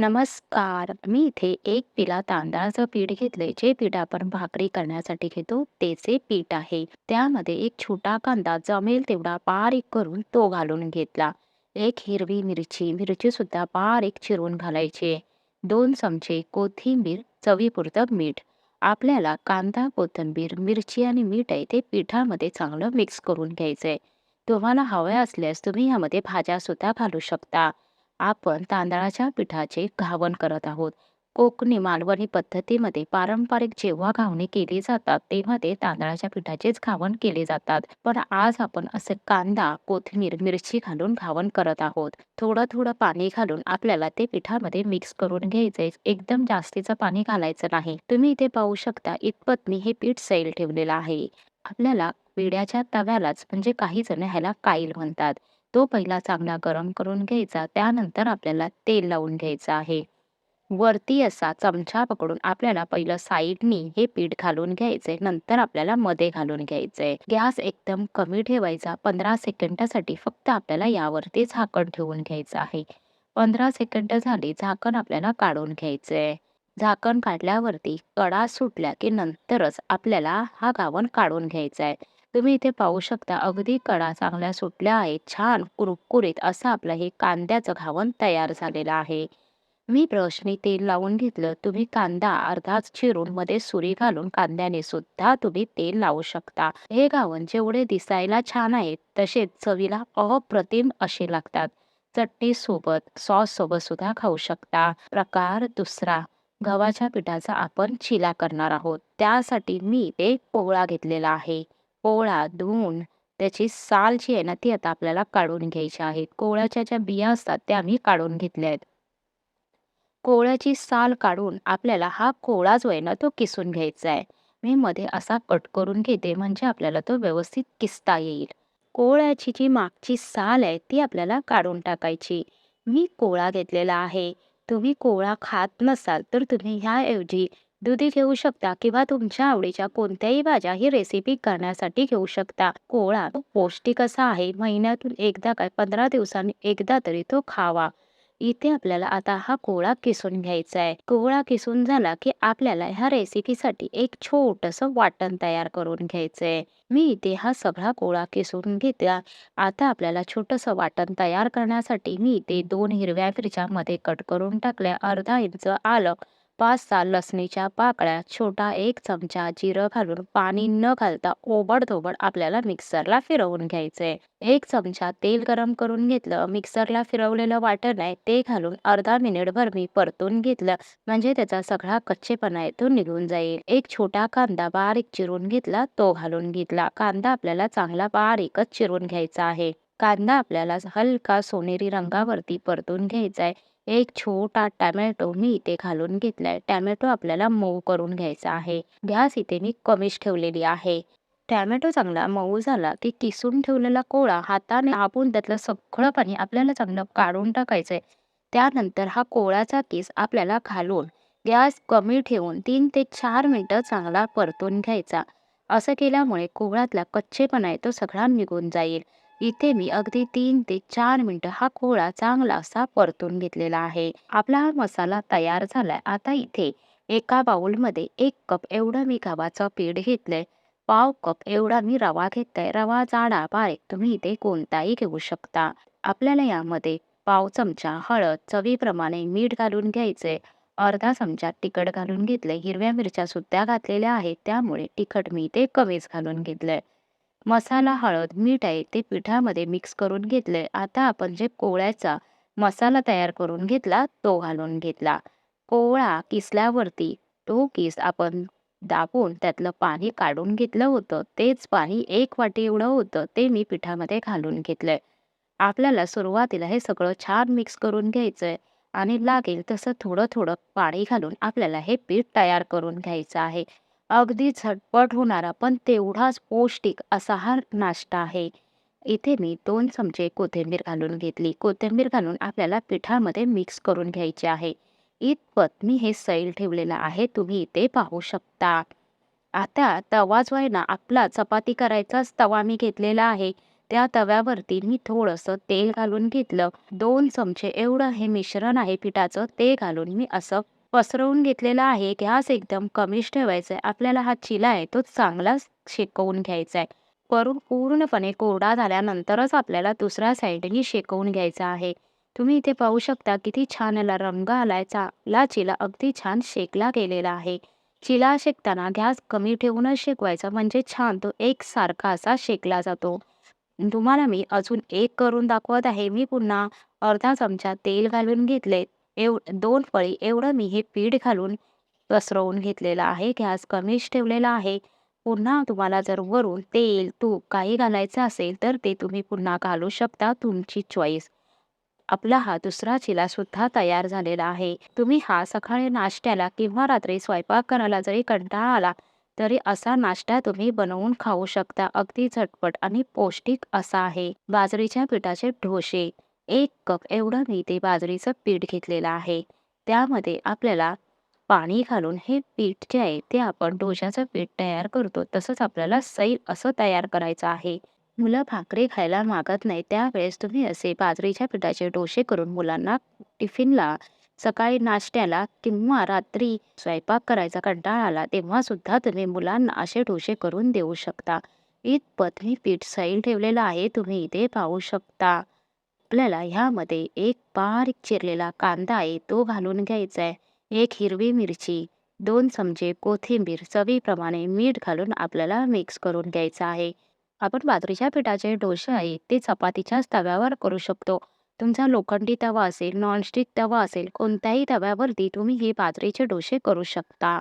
नमस्कार. मी इथे एक पिला तांदळाचं पीठ घेतलंय, जे पीठ आपण भाकरी करण्यासाठी घेतो, त्याचे पीठ आहे. त्यामध्ये एक छोटा कांदा जमेल तेवढा बारीक करून तो घालून घेतला. एक हिरवी मिरची, मिरची सुद्धा बारीक चिरून घालायची. 2 चमचे कोथिंबीर, चवीपुरतं मीठ. आपल्याला कांदा, कोथिंबीर, मिरची आणि मीठ आहे ते पिठामध्ये चांगलं मिक्स करून घ्यायचंय. तुम्हाला हवे असल्यास तुम्ही यामध्ये भाज्या सुद्धा घालू शकता. आपण तांदळाच्या पिठाचे घावण करत आहोत. कोकणी मालवणी पद्धतीमध्ये पारंपरिक जेव्हा घावणे केली जातात, तेव्हा ते तांदळाच्या पिठाचेच घावण केले जातात. पण आज आपण असे कांदा, कोथिंबीर, मिरची घालून घावण करत आहोत. थोडं-थोडं पाणी घालून आपल्याला ते पिठामध्ये मिक्स करून घ्यायचे एकदम जास्तीचं पाणी घालायचं नाही. तुम्ही इथे पाहू शकता इतपत मी हे पीठ सैल ठेवलेलं आहे. आपल्याला विड्याच्या तव्यालाच म्हणजे काही जण ह्याला काईल म्हणतात. तो पहिला चांगला गरम करून घ्यायचा. त्यानंतर आपल्याला तेल लावून घ्यायचं आहे. वरती असा चमचा पकडून आपल्याला पहिलं साईडनी हे पीठ घालून घ्यायचंय. नंतर आपल्याला मध्ये घालून घ्यायचंय. गॅस एकदम कमी ठेवायचा. पंधरा सेकंडासाठी फक्त आपल्याला यावरती झाकण ठेवून घ्यायचं आहे. पंधरा सेकंड झाली, झाकण आपल्याला काढून घ्यायचंय. झाकण काढल्यावरती कडा सुटल्या की नंतरच आपल्याला हा गावण काढून घ्यायचा आहे. तुम्ही इथे पाहू शकता अगदी कडा चांगल्या सुटल्या आहेत. छान कुरकुरीत असं आपलं हे कांद्याचं घावण तयार झालेलं आहे. मी ब्रशने तेल लावून घेतलं. तुम्ही कांदा अर्धाच चिरून मध्ये सुरी घालून कांद्याने सुद्धा तुम्ही तेल लावू शकता. हे घावण जेवढे दिसायला छान आहेत, तसेच चवीला अप्रतिम असे लागतात. चटणी सोबत, सॉस सोबत सुद्धा खाऊ शकता. प्रकार दुसरा गव्हाच्या पिठाचा आपण चिला करणार आहोत. त्यासाठी मी ते पोळा घेतलेला आहे. पोळा धुवून त्याची साल जी आहे ना, ती आता आपल्याला काढून घ्यायची आहे. कोवळ्याच्या ज्या बिया असतात त्या आम्ही काढून घेतल्या आहेत. कोवळ्याची साल काढून आपल्याला हा कोवळा जो आहे ना, तो किसून घ्यायचा आहे. मी मध्ये असा कट करून घेते म्हणजे आपल्याला तो व्यवस्थित किसता येईल. कोवळ्याची जी मागची साल आहे ती आपल्याला काढून टाकायची. मी कोवळा घेतलेला आहे. तुम्ही कोवळा खात नसाल तर तुम्ही ह्याऐवजी दुधी घेऊ शकता किंवा तुमच्या आवडीच्या कोणत्याही भाज्या ही रेसिपी करण्यासाठी घेऊ शकता. कोळा पौष्टिक असा आहे. महिन्यातून एकदा काय 15 दिवसांनी एकदा तरी तो खावा. इथे आपल्याला आता हा कोळा किसून घ्यायचा आहे. कोळा किसून झाला की आपल्याला ह्या रेसिपीसाठी एक छोटस वाटण तयार करून घ्यायचंय. मी इथे हा सगळा कोळा किसून घेतला. आता आपल्याला छोटस वाटण तयार करण्यासाठी मी इथे दोन हिरव्या मिरच्या मध्ये कट करून टाकल्या. अर्धा इंच आलं, 5-6 लसणीच्या पाकळ्या, छोटा एक चमचा जिरं घालून पाणी न घालता ओबडधोबड आपल्याला मिक्सरला फिरवून घ्यायचंय. एक चमचा तेल गरम करून घेतलं. मिक्सरला फिरवलेलं वाटण आहे ते घालून अर्धा मिनिटभर मी परतून घेतलं. म्हणजे त्याचा सगळा कच्चेपणा आहे तो निघून जाईल. एक छोटा कांदा बारीक चिरून घेतला, तो घालून घेतला. कांदा आपल्याला चांगला बारीकच चिरून घ्यायचा आहे. कांदा आपल्याला हलका सोनेरी रंगावरती परतून घ्यायचा आहे. एक छोटा टॅमॅटो मी इथे घालून घेतलाय. टॅमॅटो आपल्याला मऊ करून घ्यायचा आहे. गॅस इथे मी कमीच ठेवलेली आहे. टॅमॅटो चांगला मऊ झाला की किसून ठेवलेला कोळा हाताने आपण त्यातलं सगळं पाणी आपल्याला चांगलं काढून टाकायचंय. त्यानंतर हा कोळाचा किस आपल्याला घालून गॅस कमी ठेवून तीन ते चार मिनटं चांगला परतून घ्यायचा. असं केल्यामुळे कोवळ्यातला कच्चेपणा आहे तो सगळा निघून जाईल. इथे मी अगदी तीन ते चार मिनिटं हा कोळा चांगला असा परतून घेतलेला आहे. आपला हा मसाला तयार झालाय. आता इथे एका बाउलमध्ये एक कप एवढं मी गव्हाचं पीठ घेतलंय. पाव कप एवढा मी रवा घेतलाय. रवा जाडा, बारीक तुम्ही इथे कोणताही घेऊ शकता. आपल्याला यामध्ये पाव चमचा हळद, चवीप्रमाणे मीठ घालून घ्यायचंय. अर्धा चमचा तिखट घालून घेतलंय. हिरव्या मिरच्या सुद्धा घातलेल्या आहेत, त्यामुळे तिखट मी इथे कमीच घालून घेतलंय. मसाला, हळद, मीठ आहे ते पिठामध्ये मिक्स करून घेतलंय. आता आपण जे कोवळ्याचा मसाला तयार करून घेतला, तो घालून घेतला. कोवळा किसल्यावरती तो किस आपण दाबून त्यातलं पाणी काढून घेतलं होतं. तेच पाणी एक वाटी एवढं होतं, ते मी पिठामध्ये घालून घेतलंय. आपल्याला सुरुवातीला हे सगळं छान मिक्स करून घ्यायचंय आणि लागेल तसं थोडं-थोडं पाणी घालून आपल्याला हे पीठ तयार करून घ्यायचं आहे. अगदी झटपट होणारा पण तेवढाच पौष्टिक असा हा नाश्ता आहे. इथे मी दोन चमचे कोथिंबीर घालून घेतली. कोथिंबीर घालून आपल्याला पिठामध्ये मिक्स करून घ्यायचे आहे. इतपत मी हे सैल ठेवलेलं आहे. तुम्ही इथे पाहू शकता. आता तवा जो आहे ना आपला चपाती करायचाच तवा मी घेतलेला आहे. त्या तव्यावरती मी थोडंसं तेल घालून घेतलं. दोन चमचे एवढं हे मिश्रण आहे पिठाचं ते घालून मी असं पसरवून घेतलेला आहे. गॅस एकदम कमीच ठेवायचा आहे. आपल्याला हा चिला आहे तो चांगलाच शेकवून घ्यायचा आहे. करून पूर्णपणे कोरडा झाल्यानंतरच आपल्याला दुसऱ्या साईडनी शेकवून घ्यायचा आहे. तुम्ही इथे पाहू शकता किती छान याला रंग आलाय. चांगला चिला अगदी छान शेकला गेलेला आहे. चिला शेकताना गॅस कमी ठेवूनच शेकवायचा म्हणजे छान तो एकसारखा असा शेकला जातो. तुम्हाला मी अजून एक करून दाखवत आहे. मी पुन्हा अर्धा चमचा तेल घालून घेतले. एव दोन पळी एवढं मी हे पीठ घालून पसरवून घेतलेलं आहे. गॅस कमीच ठेवलेला आहे. पुन्हा तुम्हाला जर वरून तेल, तूप काही घालायचं असेल तर ते तुम्ही पुन्हा घालू शकता. तुमची चॉईस. आपला हा दुसरा चिला सुद्धा तयार झालेला आहे. तुम्ही हा सकाळी नाश्त्याला किंवा रात्री स्वयंपाक करायला जरी कंटाळा आला तरी असा नाश्ता तुम्ही बनवून खाऊ शकता. अगदी झटपट आणि पौष्टिक असा आहे. बाजरीच्या पिठाचे ढोसे एक कप एवढं मी ते बाजरीचं पीठ घेतलेलं आहे. त्यामध्ये आपल्याला पाणी घालून हे पीठ जे आहे ते आपण डोश्याचं पीठ तयार करतो तसंच आपल्याला सैल असं तयार करायचं आहे. मुलं भाकरी खायला मागत नाही त्यावेळेस तुम्ही असे बाजरीच्या पिठाचे डोसे करून मुलांना टिफिनला, सकाळी नाश्त्याला किंवा रात्री स्वयंपाक करायचा कंटाळा आला तेव्हा सुद्धा तुम्ही मुलांना असे डोसे करून देऊ शकता. इतपत मी पीठ सैल ठेवलेलं आहे. तुम्ही इथे पाहू शकता. आपल्याला ह्यामध्ये एक बारीक चिरलेला कांदा आहे तो घालून घ्यायचा आहे. एक हिरवी मिरची, दोन चमचे कोथिंबीर, चवीप्रमाणे मीठ घालून आपल्याला मिक्स करून घ्यायचं आहे. आपण बाजरीच्या पिठाचे डोसे आहे ते चपातीच्याच तव्यावर करू शकतो. तुमचा लोखंडी तवा असेल, नॉनस्टिक तवा असेल, कोणत्याही तव्यावरती तुम्ही हे बाजरीचे डोसे करू शकता.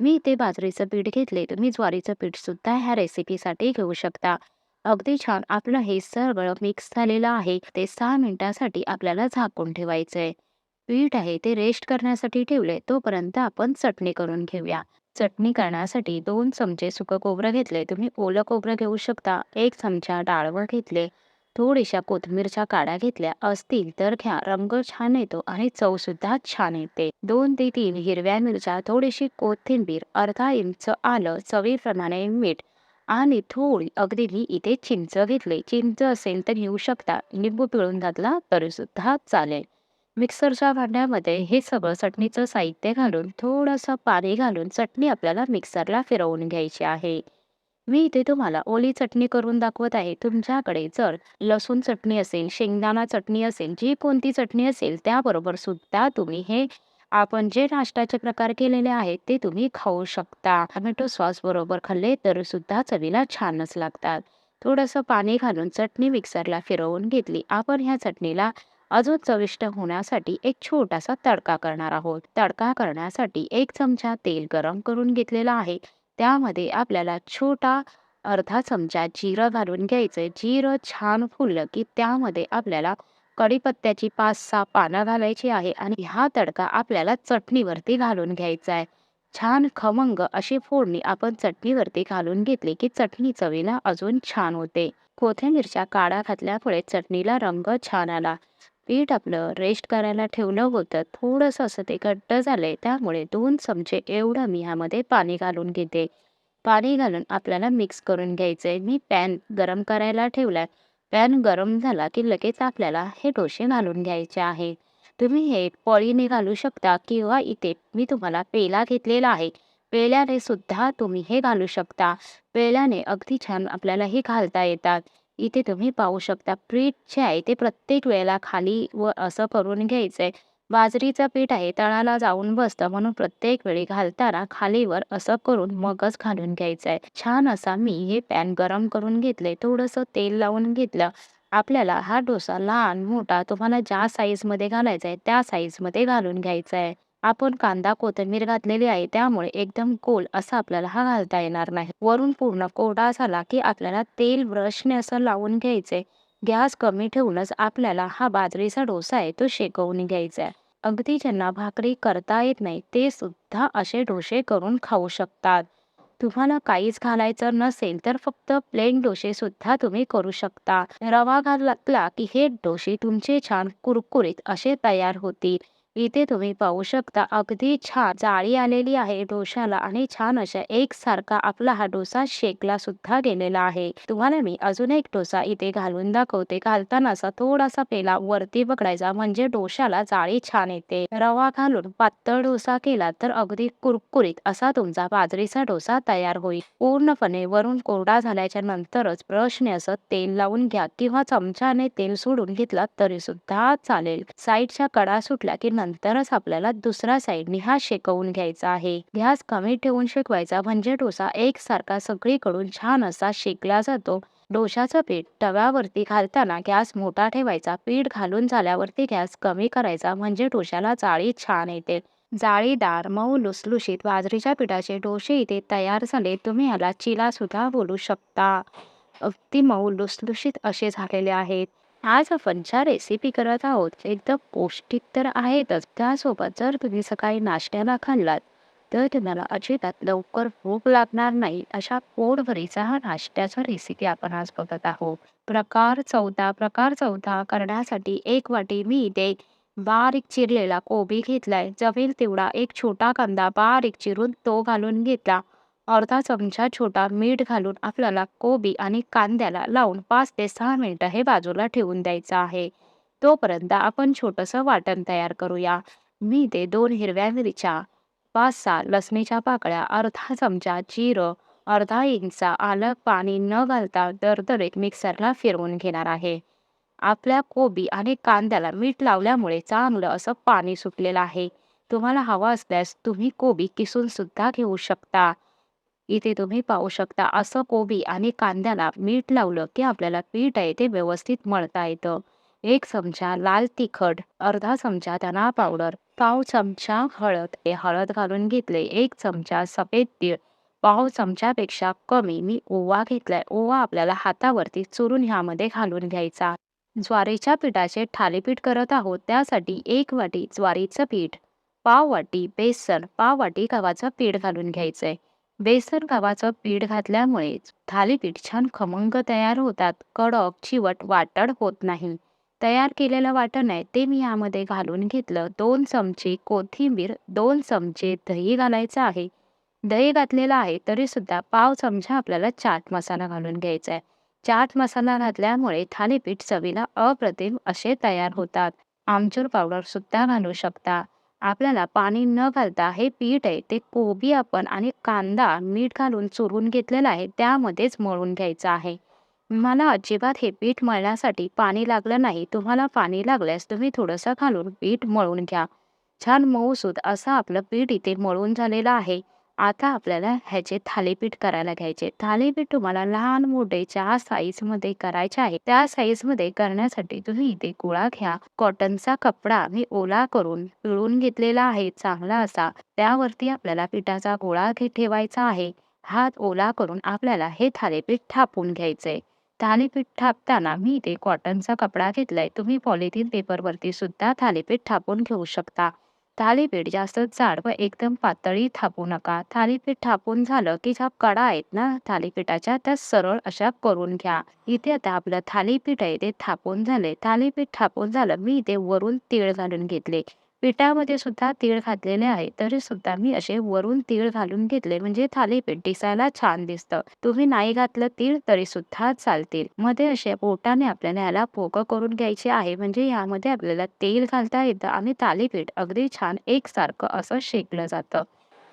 मी ते बाजरीचं पीठ घेतले. तुम्ही ज्वारीचं पीठ सुद्धा ह्या रेसिपीसाठी घेऊ शकता. अगदी छान आपलं हे सगळं मिक्स झालेलं आहे. ते सहा मिनिटांसाठी आपल्याला झाकून ठेवायचं आहे. पीठ आहे ते रेस्ट करण्यासाठी ठेवले. तोपर्यंत आपण चटणी करून घेऊया. चटणी करण्यासाठी दोन चमचे सुकं खोबरं घेतले. तुम्ही ओलं खोबरं घेऊ शकता. एक चमचा डाळवं घेतले. थोड्याशा कोथिंबीरच्या काड्या घेतल्या असतील तर घ्या. रंग छान येतो आणि चव सुद्धा छान येते. दोन ते तीन हिरव्या मिरच्या, थोडीशी कोथिंबीर, अर्धा इंच आलं, चवीप्रमाणे मीठ आणि थोडी अगदी मी इथे चिंच घेतली. चिंच असेल तर घेऊ शकता. लिंबू पिळून घातला तरी सुद्धा चालेल. मिक्सरच्या भांड्यामध्ये हे सगळं चटणीचं साहित्य घालून थोडंसं पाणी घालून चटणी आपल्याला मिक्सरला फिरवून घ्यायची आहे. मी इथे तुम्हाला ओली चटणी करून दाखवत आहे. तुमच्याकडे जर लसूण चटणी असेल, शेंगदाणा चटणी असेल, जी कोणती चटणी असेल त्याबरोबर सुद्धा तुम्ही हे आपण जे नाश्त्याचे प्रकार केलेले आहेत ते तुम्ही खाऊ शकता. टोमॅटो सॉस बरोबर खाल्ले तर सुद्धा चवीला छानच लागतात. थोडंसं पाणी घालून चटणी मिक्सरला फिरवून घेतली. आपण ह्या चटणीला अजून चविष्ट होण्यासाठी एक छोटासा तडका करणार आहोत. तडका करण्यासाठी एक चमचा तेल गरम करून घेतलेला आहे. त्यामध्ये आपल्याला छोटा अर्धा चमचा जिरं घालून घ्यायचं जिरं छान फुललं की त्यामध्ये आपल्याला कढीपत्त्याची 5-6 पानं घालायची आहे आणि हा तडका आपल्याला चटणीवरती घालून घ्यायचा आहे. छान खमंग अशी फोडणी आपण चटणीवरती घालून घेतली की चटणी चवीला अजून छान होते. कोथिंबीरच्या काडा घातल्यामुळे चटणीला रंग छान आला. पीठ आपलं रेस्ट करायला ठेवलं होतं. थोडंसं असं ते घट्ट झालंय त्यामुळे दोन चमचे एवढं मी ह्यामध्ये पाणी घालून घेते. पाणी घालून आपल्याला मिक्स करून घ्यायचंय. मी पॅन गरम करायला ठेवलाय. पॅन गरम झाला की लगेच आपल्याला हे डोसे घालून घ्यायचे आहेत. तुम्ही हे पळीने घालू शकता किंवा इथे मी तुम्हाला पेला घेतलेला आहे. पेल्याने सुद्धा तुम्ही हे घालू शकता. पेल्याने अगदी छान आपल्याला हे घालता येतात. इथे तुम्ही पाहू शकता पीठ जे आहे ते प्रत्येक वेळेला खाली व असं करून घ्यायचं आहे बाजरीचं पीठ आहे तळाला जाऊन बसतं म्हणून प्रत्येक वेळी घालताना खाली-वर असं करून मगच घालून घ्यायचंय. छान असा मी हे पॅन गरम करून घेतले थोडंसं तेल लावून घेतलं. आपल्याला हा डोसा लहान, मोठा तुम्हाला ज्या साईजमध्ये घालायचा आहे त्या साईजमध्ये घालून घ्यायचा आहे. आपण कांदा, कोथिंबीर घातलेली आहे त्यामुळे एकदम गोल असा आपल्याला हा घालता येणार नाही. वरून पूर्ण कोरडा झाला की आपल्याला तेल ब्रशने असं लावून घ्यायचंय. गॅस कमी ठेवूनच आपल्याला हा बाजरीचा डोसा आहे तो शेकवून घ्यायचा आहे. अगदी ज्यांना भाकरी करता येत नाही ते सुद्धा असे डोसे करून खाऊ शकतात. तुम्हाला काहीच घालायचं नसेल तर फक्त प्लेन डोसे सुद्धा तुम्ही करू शकता. रवा घातला की हे डोसे तुमचे छान कुरकुरीत असे तयार होतील. इथे तुम्ही पाहू शकता अगदी छान जाळी आलेली आहे डोशाला आणि छान अशा एकसारखा आपला हा डोसा शेकला सुद्धा गेलेला आहे. तुम्हाला मी अजून एक डोसा इथे घालून दाखवते. घालताना असा थोडासा पेला वरती पकडायचा म्हणजे डोशाला जाळी छान येते. रवा घालून पातळ डोसा केला तर अगदी कुरकुरीत असा तुमचा बाजरीचा डोसा तयार होईल. पूर्णपणे वरून कोरडा झाल्याच्या नंतरच ब्रशने असं तेल लावून घ्या किंवा चमच्याने तेल सोडून घेतला तरी सुद्धा चालेल. साईडच्या कडा सुटल्या की नंतरच आपल्याला दुसरा साईडने हा शेकवून घ्यायचा आहे. गॅस कमी ठेवून शेकवायचा म्हणजे डोसा एकसारखा सगळीकडून छान असा शेकला जातो. डोशाचं पीठ तव्यावरती घालताना गॅस मोठा ठेवायचा. पीठ घालून झाल्यावरती गॅस कमी करायचा म्हणजे डोशाला जाळी छान येते. जाळीदार मऊ लुसलुशीत बाजरीच्या पिठाचे डोसे इथे तयार झाले. तुम्ही याला चिला सुद्धा बोलू शकता. अगदी मऊ लुसलुशीत असे झालेले आहेत. आज आपण ज्या रेसिपी करत आहोत एकदम पौष्टिक तर आहेतच. त्यासोबत जर तुम्ही सकाळी नाश्त्याला खाल्लात तर तुम्हाला अजिबात लवकर भूक लागणार नाही अशा पोटभरीचा हा नाश्त्याचा रेसिपी आपण आज बघत आहोत. प्रकार चौथा प्रकार चौथा करण्यासाठी एक वाटी मी इथे बारीक चिरलेला कोबी घेतलाय. जमेल तेवढा एक छोटा कांदा बारीक चिरून तो घालून घेतला. अर्धा चमचा छोटा मीठ घालून आपल्याला कोबी आणि कांद्याला लावून पाच ते सहा मिनिटं हे बाजूला ठेवून द्यायचं आहे. तोपर्यंत आपण छोटंसं वाटण तयार करूया. मी ते दोन हिरव्या मिरच्या पाच सहा लसणीच्या पाकळ्या अर्धा चमचा जिरं अर्धा इंचा आलं पाणी न घालता दरदरीत मिक्सरला फिरवून घेणार आहे. आपल्या कोबी आणि कांद्याला मीठ लावल्यामुळे चांगलं असं पाणी सुटलेलं आहे. तुम्हाला हवा असल्यास तुम्ही कोबी किसून सुद्धा घेऊ शकता. इथे तुम्ही पाहू शकता असं कोबी आणि कांद्याला मीठ लावलं की आपल्याला पीठ आहे ते व्यवस्थित मळता येतं. एक चमचा लाल तिखट अर्धा चमचा धना पावडर पाव चमचा हळद हे हळद घालून घेतले एक चमचा सफेद तीळ पाव चमच्यापेक्षा कमी मी ओवा घेतलाय ओवा आपल्याला हातावरती चुरून ह्यामध्ये घालून घ्यायचा. ज्वारीच्या पिठाचे थालीपीठ करत आहोत त्यासाठी एक वाटी ज्वारीचं पीठ पाव वाटी बेसन पाव वाटी गव्हाचं पीठ घालून घ्यायचंय. बेसन गव्हाचं पीठ घातल्यामुळे थालीपीठ छान खमंग तयार होतात. कडक चिवट वाटण होत नाही. तयार केलेलं वाटण आहे ते मी यामध्ये घालून घेतलं. दोन चमचे कोथिंबीर दोन चमचे दही घालायचं आहे. दही घातलेलं आहे तरीसुद्धा पाव चमचा आपल्याला चाट मसाला घालून घ्यायचा आहे. चाट मसाला घातल्यामुळे थालीपीठ चवीला अप्रतिम असे तयार होतात. आमचूर पावडर सुद्धा घालू शकता. आपल्याला पाणी न घालता हे पीठ आहे ते कोबी आपण आणि कांदा मीठ घालून चुरून घेतलेलं आहे त्यामध्येच मळून घ्यायचं आहे. मला अजिबात हे पीठ मळण्यासाठी पाणी लागलं नाही. तुम्हाला पाणी लागल्यास तुम्ही थोडंसं घालून पीठ मळून घ्या. छान मऊसूद असं आपलं पीठ इथे मळून झालेलं आहे. आता आपल्याला ह्याचे थालीपीठ करायला घ्यायचे. थालीपीठ तुम्हाला लहान मोठे ज्या साईजमध्ये करायचे आहे. त्या साईजमध्ये करण्यासाठी तुम्ही इथे गोळा घ्या. कॉटनचा कपडा मी ओला करून पिळून घेतलेला आहे. चांगला असा. त्यावरती आपल्याला पिठाचा गोळा ठेवायचा आहे. हात ओला करून आपल्याला हे थालीपीठ थापून घ्यायचंय थालीपीठ थापताना मी इथे कॉटनचा कपडा घेतलाय. तुम्ही पॉलिथिन पेपरवरती सुद्धा थालीपीठ थापून घेऊ शकता. थालीपीठ जास्त जाड व एकदम पातळी थापू नका. थालीपीठ थापून झालं की ज्या कडा आहेत ना थालीपीठाच्या त्या सरळ अशा करून घ्या. इथे आता आपलं थालीपीठ आहे ते थापून झाले थालीपीठ थापून झालं मी इथे वरून तीळ घालून घेतले. पिठामध्ये सुद्धा तीळ घातलेले आहे तरी सुद्धा मी असे वरून तीळ घालून घेतले. म्हणजे थालीपीठ दिसायला छान दिसतं. तुम्ही नाही घातलं तीळ तरी सुद्धा चालतील. मध्ये असे पोटाने आपल्याला याला पोकं करून घ्यायचे आहे. म्हणजे यामध्ये आपल्याला तेल घालता येतं आणि थालीपीठ अगदी छान एकसारखं असं शेकलं जातं.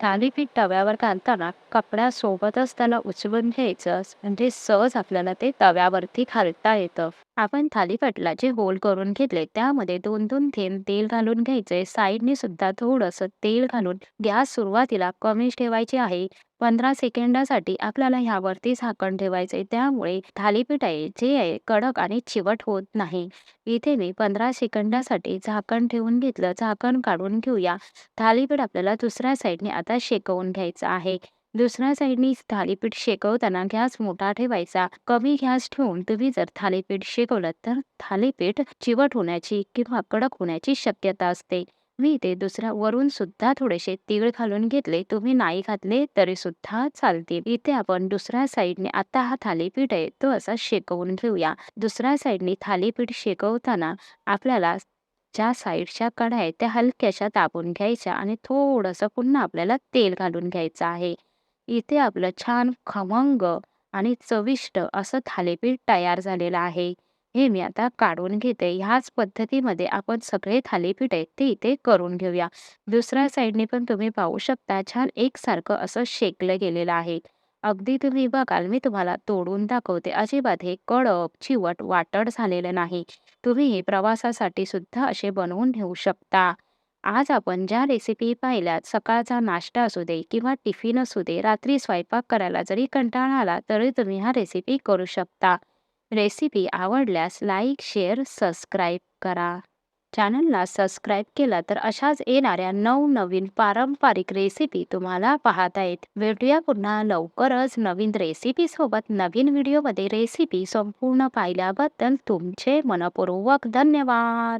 थालीपीठ तव्यावर घालताना कपड्यासोबतच त्याला उचलून घ्यायचं म्हणजे सहज आपल्याला ते तव्यावरती घालता येतं. आपण थालीपीठाचे होल करून घेतले त्यामध्ये दोन दोन थेंब तेल घालून घ्यायचे. साईडने सुद्धा थोडंसं तेल घालून गॅस सुरुवातीला कमी ठेवायचे आहे. पंधरा सेकंदासाठी आपल्याला ह्यावरती झाकण ठेवायचे त्यामुळे थालीपीठ आहे जे आहे कडक आणि चिवट होत नाही. इथे मी पंधरा सेकंदासाठी झाकण ठेवून घेतलं. झाकण काढून घेऊया. थालीपीठ आपल्याला दुसऱ्या साईडने आता शेकवून घ्यायचं आहे. दुसऱ्या साईडनी थालीपीठ शेकवताना गॅस मोठा ठेवायचा. कमी गॅस ठेवून तुम्ही जर थालीपीठ शेकवलं तर थालीपीठ चिवट होण्याची किंवा कडक होण्याची शक्यता असते. मी इथे दुसऱ्या वरून सुद्धा थोडेसे तीळ घालून घेतले तुम्ही नाही घातले तरी सुद्धा चालतील इथे आपण दुसऱ्या साईडने आता हा थालीपीठ आहे तो असा शेकवून घेऊया दुसऱ्या साईडने थालीपीठ शेकवताना आपल्याला ज्या साईडच्या कडा आहेत त्या हलक्याशा दाबून घ्यायच्या आणि थोडंसं पुन्हा आपल्याला तेल घालून घ्यायचं आहे. इथे आपलं छान खमंग आणि चविष्ट असं थालीपीठ तयार झालेलं आहे. हे मी आता काढून घेते. ह्याच पद्धतीमध्ये आपण सगळे थालीपीठ आहेत ते इथे करून घेऊया. दुसऱ्या साईडने पण तुम्ही पाहू शकता छान एकसारखं असं शेकलं गेलेलं आहे. अगदी तुम्ही बघाल मी तुम्हाला तोडून दाखवते. अजिबात हे कडक, चिवट, वाटड झालेलं नाही. तुम्ही हे प्रवासासाठी सुद्धा असे बनवून ठेवू शकता. आज आपण ज्या रेसिपी पाहिल्यात सकाळचा नाश्ता असू दे किंवा टिफिन असू दे, रात्री स्वयंपाक करायला जरी कंटाळा आला तरी तुम्ही हा रेसिपी करू शकता. रेसिपी आवडल्यास लाईक, शेअर, सबस्क्राईब करा. चॅनलला सबस्क्राईब केलं तर अशाच येणाऱ्या नवनवीन पारंपरिक रेसिपी तुम्हाला पाहता येत भेटूया पुन्हा लवकरच नवीन रेसिपीसोबत. नवीन व्हिडिओमध्ये रेसिपी संपूर्ण पाहिल्याबद्दल तुमचे मनपूर्वक धन्यवाद.